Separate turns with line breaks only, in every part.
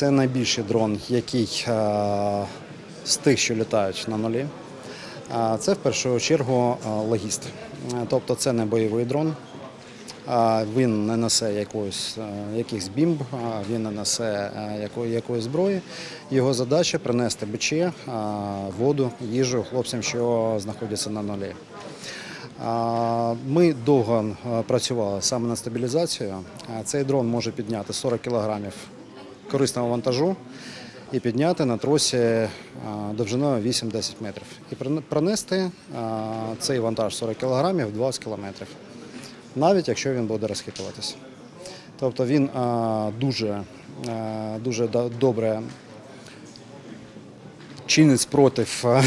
Це найбільший дрон, який е, з тих, що літають на нулі. Це в першу чергу е, логіст. Е, Тобто це не бойовий дрон. Він не несе якоїсь, якихось бімб, він не несе якої, якоїсь зброї. Його задача принести бичі, воду, їжу хлопцям, що знаходяться на нулі. Ми довго працювали саме над стабілізацією. Цей дрон може підняти 40 кілограмів корисного вантажу і підняти на тросі довжиною 8-10 метрів. І пронести цей вантаж 40 кілограмів 20 кілометрів, навіть якщо він буде розхитуватися. Тобто він дуже, дуже добре чинить спротив е,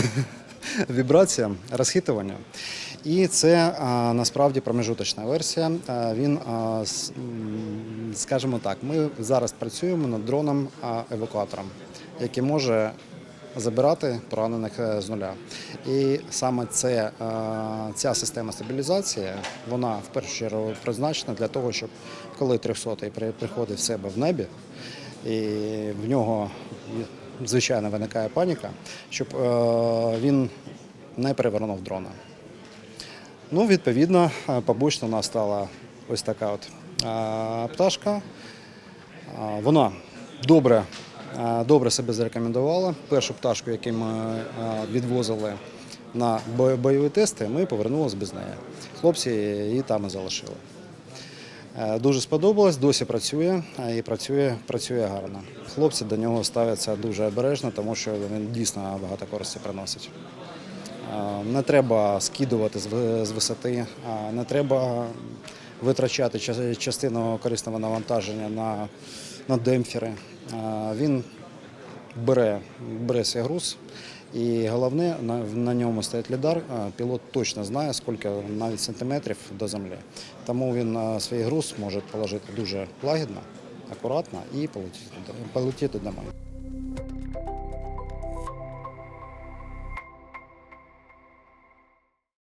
вібраціям, розхитуванню. І це насправді промежуточна версія. Він, скажімо так, ми зараз працюємо над дроном евакуатором, який може забирати поранених е, з нуля. І саме це, ця система стабілізації, вона в першу чергу призначена для того, щоб коли 300-й при- приходить в себе в небі, і в нього звичайно виникає паніка, щоб е, він не перевернув дрона. Ну, відповідно, е, побочно нас стала ось така от е, пташка. Вона добре, добре себе зарекомендувала. Першу пташку, яку ми відвозили на бойові тести, ми повернулися без неї. Хлопці її там і залишили. Дуже сподобалось, досі працює і працює, працює гарно. Хлопці до нього ставляться дуже обережно, тому що він дійсно багато користі приносить. Не треба скидувати з висоти, не треба витрачати частину корисного навантаження на, на демпфери. Він бере, бере свій груз. І головне, на, на ньому стоїть лідар, пілот точно знає, скільки навіть сантиметрів до землі. Тому він свій груз може положити дуже лагідно, акуратно і полетіти, полетіти домой.